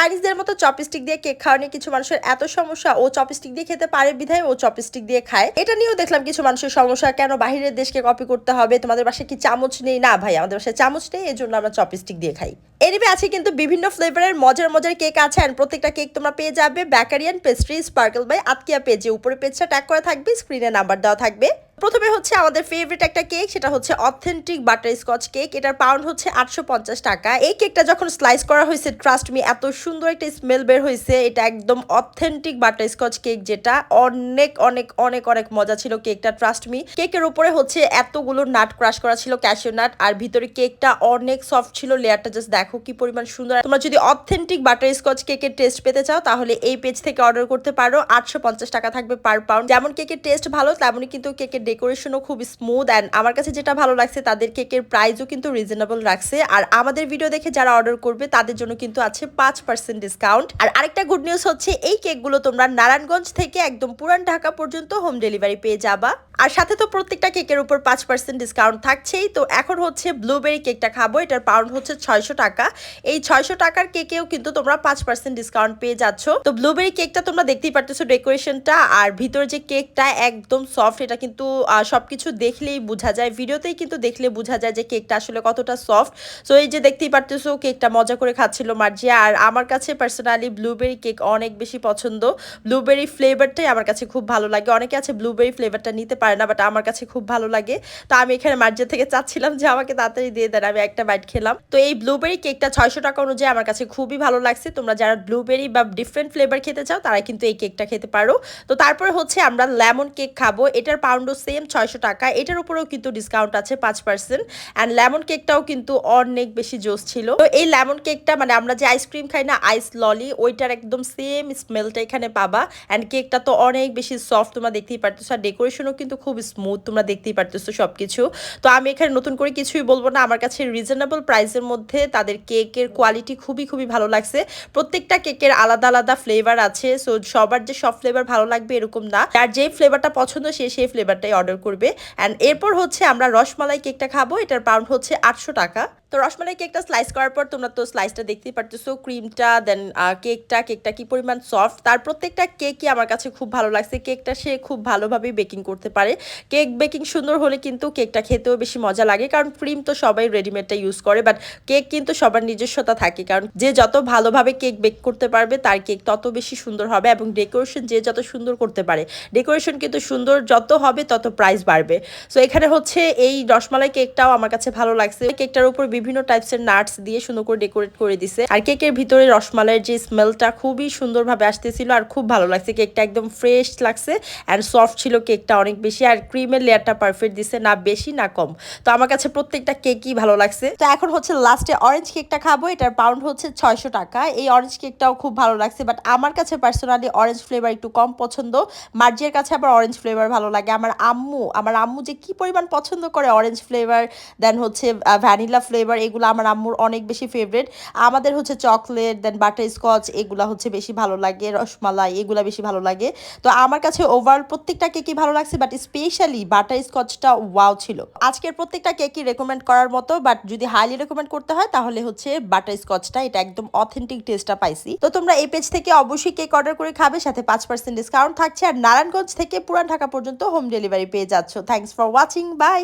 চাইনিজদের মতো চপস্টিক দিয়ে কেক খাওয়া নিয়ে কিছু মানুষের এত সমস্যা, ও চপস্টিক দিয়ে খেতে পারে বিধায় ও চপস্টিক দিয়ে খায়। এটা নিয়েও দেখলাম কিছু মানুষের সমস্যা, কেন বাহিরের দেশকে কপি করতে হবে? তোমাদের বাসায় কি চামচ নেই? না ভাই, আমাদের বাসায় চামচ নেই এই জন্য আমরা চপস্টিক দিয়ে খাই। এনিবে আছে কিন্তু বিভিন্ন ফ্লেভারের মজার মজার কেক আছে অ্যান্ড প্রত্যেকটা কেক তোমরা পেয়ে যাবে। Bakerian pastry sparkle by Atkia পেজে উপরে পেজটা ট্যাগ করা থাকবে স্ক্রিনে নাম্বার দেওয়া থাকবে। প্রথমে হচ্ছে আমাদের ফেভারিট একটা কেক সেটা হচ্ছে অথেন্টিক বাটার স্কচ কেক এটার পাউন্ড হচ্ছে আটশো পঞ্চাশ টাকা। এই কেকটা যখন স্লাইস করা হয়েছে ট্রাস্ট মি এত সুন্দর একটা স্মেল বের হয়েছে। এটা একদম অথেন্টিক বাটার স্কচ কেক যেটা অনেক অনেক অনেক অনেক মজা ছিল কেকটা ট্রাস্ট মি কেকের উপরে হচ্ছে এতগুলো নাট ক্রাশ করা ছিল ক্যাশিও নাট আর ভিতরে কেকটা অনেক সফট ছিল। লেয়ারটা জাস্ট দেখো কি পরিমাণ সুন্দর। তোমরা যদি অথেন্টিক বাটার স্কচ কেকের টেস্ট পেতে চাও, তাহলে এই পেজ থেকে অর্ডার করতে পারো। আটশো পঞ্চাশ টাকা থাকবে পার পাউন্ড যেমন কেকের টেস্ট ভালো, তেমনই কিন্তু কেকের ডেকোরেশনও খুব স্মুথ অ্যান্ড আমার কাছে যেটা ভালো লাগছে তাদের কেকের প্রাইসও কিন্তু রিজনেবল রাখছে। আর আমাদের ভিডিও দেখে যারা অর্ডার করবে, তাদের জন্য কিন্তু আছে পাঁচ পার্সেন্ট ডিসকাউন্ট আর আরেকটা গুড নিউজ হচ্ছে, এই কেকগুলো তোমরা নারায়ণগঞ্জ থেকে একদম পুরান ঢাকা পর্যন্ত হোম ডেলিভারি পেয়ে যাবা। আর সাথে তো প্রত্যেকটা কেকের উপর পাঁচ পার্সেন্ট ডিসকাউন্ট থাকছেই। তো এখন হচ্ছে ব্লুবেরি কেকটা খাব, এটার পাউন্ড হচ্ছে ছয়শো টাকা। এই ছয়শো টাকার কেকেও কিন্তু তোমরা পাঁচ পার্সেন্ট ডিসকাউন্ট পেয়ে যাচ্ছ। তো ব্লুবেরি কেকটা তোমরা দেখতেই পারতেছো ডেকোরেশনটা। আর ভিতরে যে কেকটা একদম সফট এটা কিন্তু আহ, সবকিছু দেখলেই বোঝা যায় ভিডিওতেই কিন্তু দেখলে বোঝা যায় যে কেকটা আসলে কতটা সফট সো এই যে দেখতেই পারতেছো কেকটা মজা করে খাচ্ছিল মার্জিয়া। আর আমার কাছে পার্সোনালি ব্লুবেরি কেক অনেক বেশি পছন্দ। ব্লুবেরি ফ্লেভারটাই আমার কাছে খুব ভালো লাগে। অনেকে আছে ব্লুবেরি ফ্লেভারটা নিতে পারে না বাট আমার কাছে খুব ভালো লাগে। তো আমি এখানে মার্জিয়া থেকে চাচ্ছিলাম যে আমাকে তাড়াতাড়ি দিয়ে দেন আমি একটা বাইট খেলাম। তো এই ব্লুবেরি কেকটা ছয়শো টাকা অনুযায়ী আমার কাছে খুবই ভালো লাগছে। তোমরা যারা ব্লুবেরি বা ডিফারেন্ট ফ্লেভার খেতে চাও তারা কিন্তু এই কেকটা খেতে পারো। তো তারপরে হচ্ছে আমরা লেমন কেক খাব। এটার পাউন্ডও সেম ছয়শো টাকা। এটার উপরেও কিন্তু ডিসকাউন্ট আছে পাঁচ পার্সেন্ট অ্যান্ড লেমন কেকটাও কিন্তু অনেক বেশি জোস ছিল। তো এই লেমন কেকটা মানে আমরা যে আইসক্রিম খাই না আইস ললি ওইটার একদম সেম স্মেলটা এখানে পাবা। অ্যান্ড কেকটা তো অনেক বেশি সফট তোমরা দেখতেই পারতেছো। আর ডেকোরেশনও কিন্তু খুব স্মুথ তোমরা দেখতেই পারতেছো সব কিছু তো আমি এখানে নতুন করে কিছুই বলব না। আমার কাছে রিজনেবল প্রাইসের মধ্যে তাদের কেকের কোয়ালিটি খুবই খুবই ভালো লাগছে। প্রত্যেকটা কেকের আলাদা আলাদা ফ্লেভার আছে। সো সবার যে সব ফ্লেভার ভালো লাগবে এরকম না। আর যে ফ্লেভারটা পছন্দ, সে সেই ফ্লেভারটাই অর্ডার করবে। অ্যান্ড এরপর হচ্ছে আমরা রসমালাই কেকটা খাব। এটার পাউন্ড হচ্ছে আটশো টাকা। তো রসমালাই কেকটা স্লাইস করার পর তোমরা তো স্লাইসটা দেখতেই পারতেছো ক্রিমটা দেন কেকটা কেকটা কি পরিমাণ সফট তার প্রত্যেকটা কেকই আমার কাছে খুব ভালো লাগছে। কেকটা সে খুব ভালোভাবেই বেকিং করতে পারে। কেক বেকিং সুন্দর হলে কিন্তু কেকটা খেতেও বেশি মজা লাগে, কারণ ক্রিম তো সবাই রেডিমেডটা ইউজ করে বাট কেক কিন্তু সবার নিজস্বতা থাকে, কারণ যে যত ভালোভাবে কেক বেক করতে পারবে, তার কেক তত বেশি সুন্দর হবে এবং ডেকোরেশন যে যত সুন্দর করতে পারে ডেকোরেশন কিন্তু সুন্দর যত হবে তত প্রাইস বাড়বে। সো এখানে হচ্ছে এই রসমালাই কেকটাও আমার কাছে ভালো লাগছে। কেকটার উপর বিভিন্ন টাইপসের নাটস দিয়ে সুন্দর করে ডেকোরেট করে দিছে। আর কেকের ভিতরে রসমালাইয়ের যে স্মেলটা খুবই সুন্দরভাবে আসতেছিল আর খুব ভালো লাগছে। কেকটা একদম ফ্রেশ লাগছে অ্যান্ড সফট ছিল কেকটা অনেক বেশি আর ক্রিমের লেয়ারটা পারফেক্ট দিছে, না বেশি, না কম। তো আমার কাছে প্রত্যেকটা কেকই ভালো লাগছে। তো এখন হচ্ছে লাস্টে অরেঞ্জ কেকটা খাব, এটার পাউন্ড হচ্ছে ছয়শো টাকা। এই অরেঞ্জ কেকটাও খুব ভালো লাগছে বাট আমার কাছে পার্সোনালি অরেঞ্জ ফ্লেভার একটু কম পছন্দ। মার্জিয়ার কাছে আবার অরেঞ্জ ফ্লেভার ভালো লাগে। আমার আম্মু আমার আম্মু যে কি পরিমাণ পছন্দ করে অরেঞ্জ ফ্লেভার দেন হচ্ছে ভ্যানিলা ফ্লেভার এগুলো আমার আম্মুর অনেক বেশি ফেভারিট আমাদের হচ্ছে চকলেট দেন বাটার স্কচ এগুলা হচ্ছে বেশি ভালো লাগে, রসমালাই, এগুলো বেশি ভালো লাগে। তো আমার কাছে ওভারঅল প্রত্যেকটা কেকই ভালো লাগছে বাট স্পেশালি বাটার স্কচটা ওয়াও ছিল। আজকের প্রত্যেকটা কেকই রেকমেন্ড করার মতো বাট যদি হাইলি রেকমেন্ড করতে হয়, তাহলে হচ্ছে বাটার স্কচটা এটা একদম অথেন্টিক টেস্টটা পাইছি। তো তোমরা এই পেজ থেকে অবশ্যই কেক অর্ডার করে খাবে, সাথে পাঁচ পার্সেন্ট ডিসকাউন্ট থাকছে। আর নারায়ণগঞ্জ থেকে পুরান ঢাকা পর্যন্ত হোম ডেলিভারি পেয়ে যাচ্ছ। Thanks for watching by